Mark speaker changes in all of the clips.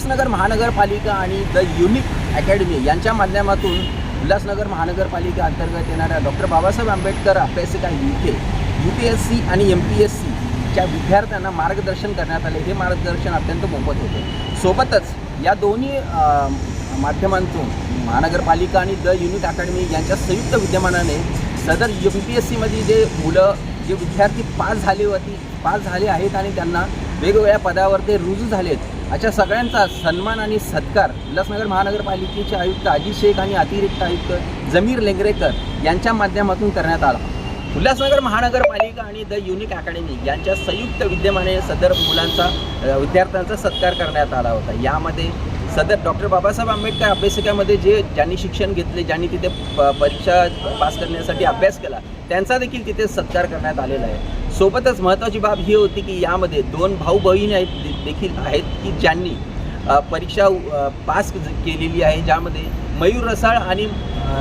Speaker 1: उल्हासनगर महानगरपालिका आणि the unique academy यांच्या माध्यमातून उल्हासनगर महानगरपालिका अंतर्गत येणाऱ्या doctor Babasaheb Ambedkar अभ्यासिका U K U P S C आणि एम पी एस सीच्या विद्यार्थ्यांना मार्गदर्शन करण्यात आले. हे मार्गदर्शन अत्यंत मोफत होते. सोबतच या दोन्ही माध्यमांतून महानगरपालिका आणि द युनिक अकॅडमी यांच्या संयुक्त विद्यमानाने सदर एम पी एस सीमध्ये जे मुलं जे विद्यार्थी पास झाले होती पास झाले आहेत आणि त्यांना वेगवेगळ्या पदावर ते रुजू झालेत. अशा सगळ्यांचा सन्मान आणि सत्कार उल्हासनगर महानगरपालिकेचे आयुक्त अजित शेख आणि अतिरिक्त आयुक्त जमीर लेंगरेकर यांच्या माध्यमातून करण्यात आला. उल्हासनगर महानगरपालिका आणि द युनिक अकॅडमी यांच्या संयुक्त विद्यमाने सदर मुलांचा विद्यार्थ्यांचा सत्कार करण्यात आला होता. यामध्ये सध्या डॉक्टर बाबासाहेब आंबेडकर अभ्यासकामध्ये जे ज्यांनी शिक्षण घेतले ज्यांनी तिथे प परीक्षा पास करण्यासाठी अभ्यास केला त्यांचा देखील तिथे सत्कार करण्यात आलेला आहे. सोबतच महत्त्वाची बाब ही होती की यामध्ये दोन भाऊ बहीण आहेत देखील आहेत की ज्यांनी परीक्षा पास केलेली आहे ज्यामध्ये मयूर रसाळ आणि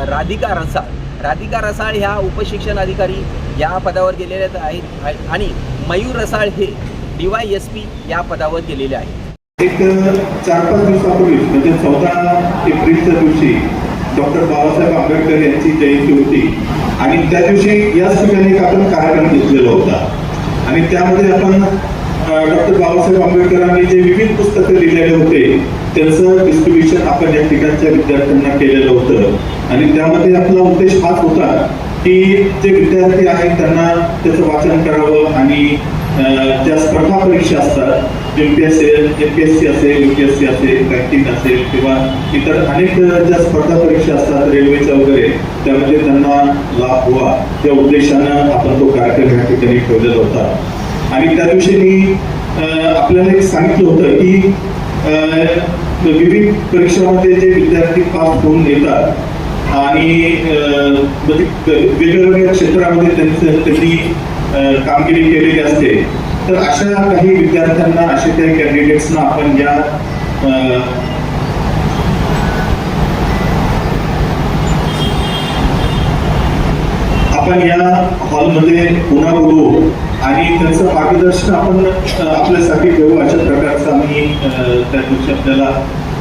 Speaker 1: राधिका रसाळ. राधिका रसाळ ह्या उपशिक्षण अधिकारी या पदावर गेलेल्या आहेत आहेत आणि मयूर रसाळ हे डी वाय एस पी या पदावर गेलेले आहेत.
Speaker 2: एक चार पाच दिवसापूर्वी म्हणजे चौदा एप्रिलच्या दिवशी डॉक्टर बाबासाहेब आंबेडकर यांची जयंती होती. आणि त्या दिवशी याच ठिकाणी एक आपण कार्यक्रम घेतलेला होता. आणि त्यामध्ये आपण डॉक्टर बाबासाहेब आंबेडकरांनी जे विविध पुस्तकं लिहिलेले होते त्यांचं डिस्ट्रीब्युशन आपण या ठिकाणच्या विद्यार्थ्यांना केलेलं होतं. आणि त्यामध्ये आपला उद्देश हाच होता की जे विद्यार्थी आहेत त्यांना त्याचं वाचन करावं आणि ज्या स्पर्धा परीक्षा असतात. M P S M P S C असेल यू पी एस सी असेल बँकिंग असेल किंवा इतर अनेक ज्या स्पर्धा परीक्षा असतात रेल्वेच्या वगैरे त्यामध्ये त्यांना लाभ व्हावा या उद्देशानं आपण तो कार्यक्रम या ठिकाणी ठेवलेला होता. आणि त्या दिवशी मी अं, आपल्याला एक सांगितलं होतं की अं, विविध परीक्षामध्ये जे विद्यार्थी पास होऊन येतात आणि अं, म्हणजे वेगवेगळ्या क्षेत्रामध्ये त्यांचं त्यांनी कामगिरी केलेली असते. तर अशा काही विद्यार्थ्यांना अशा काही कॅन्डिडेट्सना आपण या आपण या हॉलमध्ये पुन्हा बोलू आणि त्यांचं मार्गदर्शन आपण आपल्यासाठी ठेवू अशा प्रकारचं आम्ही त्या दिवशी आपल्याला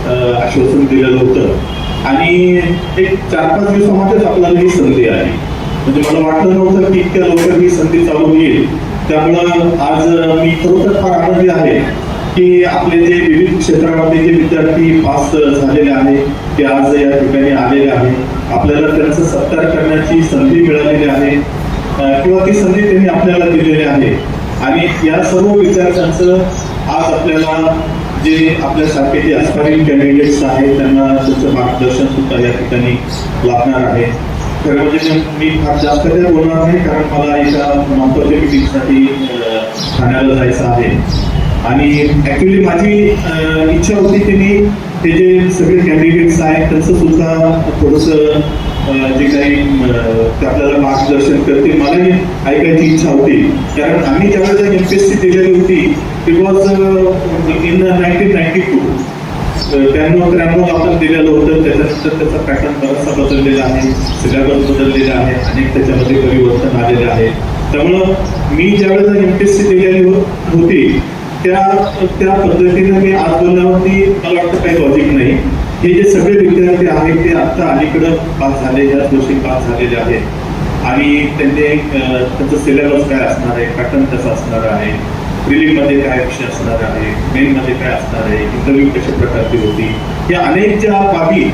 Speaker 2: आश्वासन दिलेलं होतं आणि एक चार पाच दिवसामध्येच आपल्याला ही संधी आहे म्हणजे मला वाटलं नव्हतं की इतक्या लवकर ही संधी चालू येईल त्यामुळं आज मी खरोखर फार आनंदी आहे की आपले जे विविध क्षेत्रामध्ये जे विद्यार्थी पास झालेले आहेत ते आज या ठिकाणी आलेले आहेत. आपल्याला त्यांचा सत्कार करण्याची संधी मिळालेली आहे. किंवा ती संधी त्यांनी आपल्याला दिलेली आहे. आणि या सर्व विद्यार्थ्यांचं आज आपल्याला जे आपल्यासारखे जे अस्पायरिंग कॅन्डिडेट्स आहेत त्यांना त्यांचं मार्गदर्शन सुद्धा या ठिकाणी लाभणार आहे. खरं म्हणजे मी- फार जास्त काही बोलणार नाही कारण मला एका महत्त्वाच्या मिटिंगसाठी ठाण्याला जायचं आहे. आणि ऍक्च्युली माझी इच्छा होती की मी ते जे सगळे कॅन्डिडेट्स आहेत त्यांचं सुद्धा थोडस जे काही ते आपल्याला मार्गदर्शन करते. मलाही ऐकायची इच्छा होती. कारण आम्ही ज्यावेळेला एम पी एस सी दिलेली होती it was in nineteen ninety two त्र्याण्णव त्र्याण्णव आपण दिलेलं होतं. त्याच्यानंतर त्याचा पॅटर्न बराचसा बदललेला आहे. सिलेबस बदललेला आहे अनेक त्याच्यामध्ये परिवर्तन आलेले आहे. त्यामुळं मी ज्यावेळेला एम पी एस सी दिलेली हो-, होती त्या त्या पद्धतीने मी आज बोलण्यावरती मला वाटतं काही लॉजिक नाही. हे जे सगळे विद्यार्थी आहेत ते आता अलीकडं पास झाले ह्याच गोष्टी पास झालेले आहेत. आणि त्यांचे त्यांचं सिलेबस काय असणार आहे? पॅटर्न कसं असणार आहे? प्रिलिममध्ये काय विषय असणार आहे? मेन मध्ये काय असणार आहे? इंटरव्ह्यू कशा प्रकारची होती? या अनेक ज्या बाबी